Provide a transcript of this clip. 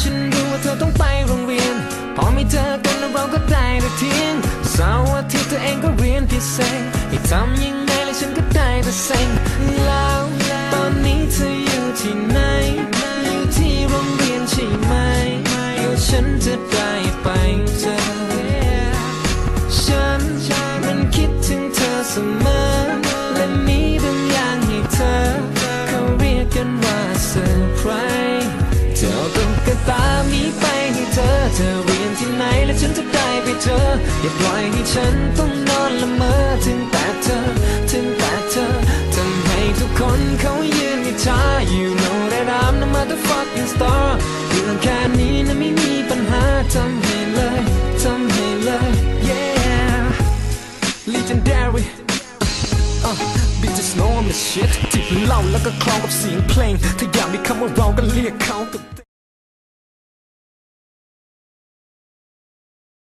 ฉันรู้ว่าเธอต้องไปโรงเรียน พอไม่เจอกันเราก็ได้แต่ที่ยงเสาร์อาทิตย์ตัวเองก็เรียนพิเศษให้ทำยังไงแล้วฉันก็ได้แต่เซ็งแล้วตอนนี้เธออยู่ที่ไหน อยู่ที่โรงเรียนใช่ไหมเดี๋ยวฉันจะได้ไปเจอ ฉันมันคิดถึงเธอเสมอ และมีบางอย่างให้เธอ เขาเรียกกันว่าเซอร์ไพรส์ และฉันจะได้ไปเจอ อย่าปล่อยให้ฉันต้องนอนละเมอถึงแต่เธอ ถึงแต่เธอทำให้ทุกคนเขายืนอิจฉา You know that I'm the motherfucking star เรื่องแค่นี้นะไม่มีปัญหาทำให้เลยทำให้เลย yeah legendary อะ bitches know I'm the shit ที่เล่าแล้วก็คล้องกับเสียงเพลง ถ้าอยากมีคำว่าเราก็เรียกเขากับ